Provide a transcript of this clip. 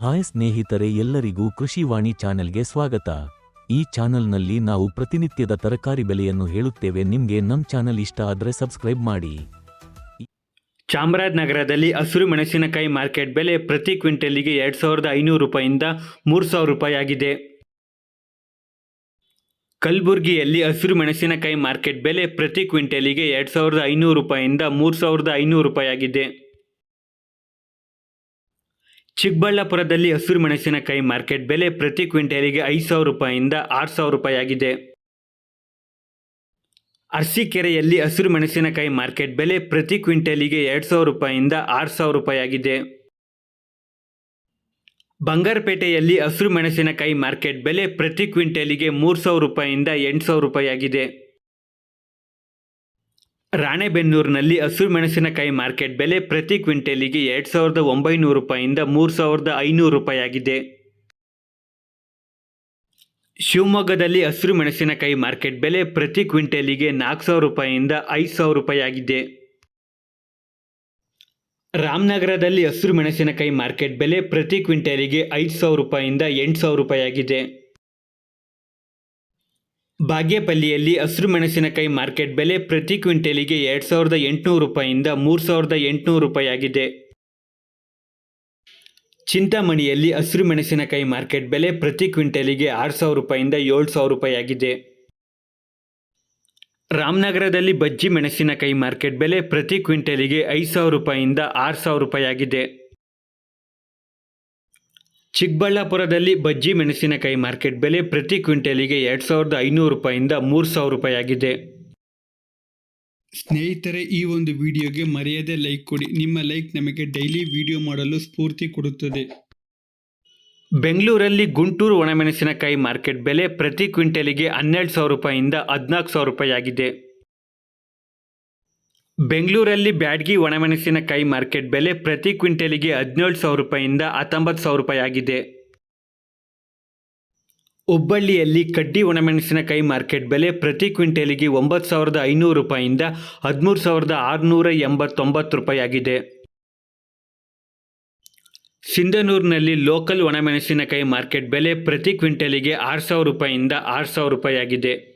Hi ಸ್ನೇಹಿತರೆ ಎಲ್ಲರಿಗೂ ಕೃಷಿವಾಣಿ ಚಾನೆಲ್ಗೆ ಸ್ವಾಗತ. ಈ ಚಾನೆಲ್ನಲ್ಲಿ ನಾವು ಪ್ರತಿನಿತ್ಯದ ತರಕಾರಿ ಬೆಲೆಯನ್ನು ಹೇಳುತ್ತೇವೆ. ನಿಮಗೆ ನಮ್ಮ ಚಾನೆಲ್ ಇಷ್ಟ ಆದರೆ ಸಬ್ಸ್ಕ್ರೈಬ್ ಮಾಡಿ. ಚಾಮರಾಜನಗರದಲ್ಲಿ ಹಸಿರು ಮೆಣಸಿನಕಾಯಿ ಮಾರ್ಕೆಟ್ ಬೆಲೆ ಪ್ರತಿ ಕ್ವಿಂಟಲಿಗೆ ಎರಡು ಸಾವಿರದ ಐನೂರು ರೂಪಾಯಿಂದ ಮೂರು ಸಾವಿರ ರೂಪಾಯಿ ಆಗಿದೆ ಕಲಬುರಗಿಯಲ್ಲಿ ಹಸಿರು ಮೆಣಸಿನಕಾಯಿ ಮಾರ್ಕೆಟ್ ಬೆಲೆ ಪ್ರತಿ ಕ್ವಿಂಟಲಿಗೆ ಎರಡು ಸಾವಿರದ ಐನೂರು ರೂಪಾಯಿಂದ ಮೂರು ಸಾವಿರದ ಐನೂರು ರೂಪಾಯಿ ಆಗಿದೆ ಚಿಕ್ಕಬಳ್ಳಾಪುರದಲ್ಲಿ ಹಸಿರು ಮೆಣಸಿನಕಾಯಿ ಮಾರ್ಕೆಟ್ ಬೆಲೆ ಪ್ರತಿ ಕ್ವಿಂಟಲಿಗೆ ಐದು ಸಾವಿರ ರೂಪಾಯಿಂದ ಆರು ಸಾವಿರ ರೂಪಾಯಿ ಆಗಿದೆ ಅರಸೀಕೆರೆಯಲ್ಲಿ ಹಸಿರು ಮೆಣಸಿನಕಾಯಿ ಮಾರ್ಕೆಟ್ ಬೆಲೆ ಪ್ರತಿ ಕ್ವಿಂಟಲಿಗೆ ಎರಡು ಸಾವಿರ ರೂಪಾಯಿಯಿಂದ ಆರು ಸಾವಿರ ರೂಪಾಯಿ ಆಗಿದೆ ಬಂಗಾರಪೇಟೆಯಲ್ಲಿ ಹಸಿರು ಮೆಣಸಿನಕಾಯಿ ಮಾರ್ಕೆಟ್ ಬೆಲೆ ಪ್ರತಿ ಕ್ವಿಂಟಲಿಗೆ ಮೂರು ಸಾವಿರ ರೂಪಾಯಿಂದ ಎಂಟು ಸಾವಿರ ರೂಪಾಯಿ ಆಗಿದೆ ರಾಣೆಬೆನ್ನೂರಿನಲ್ಲಿ ಹಸಿರು ಮೆಣಸಿನಕಾಯಿ ಮಾರ್ಕೆಟ್ ಬೆಲೆ ಪ್ರತಿ ಕ್ವಿಂಟಲಿಗೆ ಎರಡು ಸಾವಿರದ ಒಂಬೈನೂರು ರೂಪಾಯಿಂದ ಮೂರು ಸಾವಿರದ ಐನೂರು ರೂಪಾಯಿ ಆಗಿದೆ ಶಿವಮೊಗ್ಗದಲ್ಲಿ ಹಸಿರು ಮೆಣಸಿನಕಾಯಿ ಮಾರ್ಕೆಟ್ ಬೆಲೆ ಪ್ರತಿ ಕ್ವಿಂಟಲಿಗೆ ನಾಲ್ಕು ಸಾವಿರ ರೂಪಾಯಿಯಿಂದ ಐದು ಸಾವಿರ ರೂಪಾಯಿ ಆಗಿದೆ ರಾಮನಗರದಲ್ಲಿ ಹಸಿರು ಮೆಣಸಿನಕಾಯಿ ಮಾರ್ಕೆಟ್ ಬೆಲೆ ಪ್ರತಿ ಕ್ವಿಂಟಲಿಗೆ ಐದು ಸಾವಿರ ರೂಪಾಯಿಯಿಂದ ಎಂಟು ಸಾವಿರ ರೂಪಾಯಿ ಆಗಿದೆ ಬಾಗೇಪಲ್ಲಿಯಲ್ಲಿ ಹಸಿರು ಮೆಣಸಿನಕಾಯಿ ಮಾರ್ಕೆಟ್ ಬೆಲೆ ಪ್ರತಿ ಕ್ವಿಂಟಲಿಗೆ ಎರಡು ಸಾವಿರದ ಎಂಟುನೂರು ರೂಪಾಯಿಯಿಂದ ಮೂರು ಸಾವಿರದ ಎಂಟುನೂರು ರೂಪಾಯಿ ಆಗಿದೆ ಚಿಂತಾಮಣಿಯಲ್ಲಿ ಹಸಿರು ಮೆಣಸಿನಕಾಯಿ ಮಾರ್ಕೆಟ್ ಬೆಲೆ ಪ್ರತಿ ಕ್ವಿಂಟಲಿಗೆ ಆರು ಸಾವಿರ ರೂಪಾಯಿಂದ ಏಳು ಸಾವಿರ ರೂಪಾಯಿ ಆಗಿದೆ ರಾಮನಗರದಲ್ಲಿ ಬಜ್ಜಿ ಮೆಣಸಿನಕಾಯಿ ಮಾರ್ಕೆಟ್ ಬೆಲೆ ಪ್ರತಿ ಕ್ವಿಂಟಲಿಗೆ ಐದು ಸಾವಿರ ರೂಪಾಯಿಂದ ಆರು ಸಾವಿರ ರೂಪಾಯಿ ಆಗಿದೆ ಚಿಕ್ಕಬಳ್ಳಾಪುರದಲ್ಲಿ ಬಜ್ಜಿ ಮೆಣಸಿನಕಾಯಿ ಮಾರ್ಕೆಟ್ ಬೆಲೆ ಪ್ರತಿ ಕ್ವಿಂಟಲಿಗೆ ಎರಡು ಸಾವಿರದ ಐನೂರು ರೂಪಾಯಿಂದ ಮೂರು ಸಾವಿರ ರೂಪಾಯಿ ಆಗಿದೆ ಸ್ನೇಹಿತರೆ ಈ ಒಂದು ವಿಡಿಯೋಗೆ ಮರೆಯದೆ ಲೈಕ್ ಕೊಡಿ. ನಿಮ್ಮ ಲೈಕ್ ನಮಗೆ ಡೈಲಿ ವಿಡಿಯೋ ಮಾಡಲು ಸ್ಫೂರ್ತಿ ಕೊಡುತ್ತದೆ. ಬೆಂಗಳೂರಲ್ಲಿ ಗುಂಟೂರು ಒಣಮೆಣಸಿನಕಾಯಿ ಮಾರ್ಕೆಟ್ ಬೆಲೆ ಪ್ರತಿ ಕ್ವಿಂಟಲಿಗೆ ಹನ್ನೆರಡು ಸಾವಿರ ರೂಪಾಯಿಂದ ಹದಿನಾಲ್ಕು ಸಾವಿರ ರೂಪಾಯಿ ಆಗಿದೆ ಬೆಂಗಳೂರಲ್ಲಿ ಬ್ಯಾಡ್ಗಿ ಒಣಮೆಣಸಿನಕಾಯಿ ಮಾರ್ಕೆಟ್ ಬೆಲೆ ಪ್ರತಿ ಕ್ವಿಂಟಲಿಗೆ ಹದಿನೇಳು ಸಾವಿರ ರೂಪಾಯಿಂದ ಹತ್ತೊಂಬತ್ತು ಸಾವಿರ ರೂಪಾಯಿ ಆಗಿದೆ. ಹುಬ್ಬಳ್ಳಿಯಲ್ಲಿ ಕಡ್ಡಿ ಒಣಮೆಣಸಿನಕಾಯಿ ಮಾರ್ಕೆಟ್ ಬೆಲೆ ಪ್ರತಿ ಕ್ವಿಂಟಲಿಗೆ ಒಂಬತ್ತು ಸಾವಿರದ ಐನೂರು ರೂಪಾಯಿಂದ ಹದಿಮೂರು ಸಾವಿರದ ಆರುನೂರ ಎಂಬತ್ತೊಂಬತ್ತು ರೂಪಾಯಿ ಆಗಿದೆ. ಸಿಂಧನೂರಿನಲ್ಲಿ ಲೋಕಲ್ ಒಣಮೆಣಸಿನಕಾಯಿ ಮಾರ್ಕೆಟ್ ಬೆಲೆ ಪ್ರತಿ ಕ್ವಿಂಟಲಿಗೆ ಆರು ಸಾವಿರ ರೂಪಾಯಿಂದ ಆರು ಸಾವಿರ ರೂಪಾಯಿ ಆಗಿದೆ.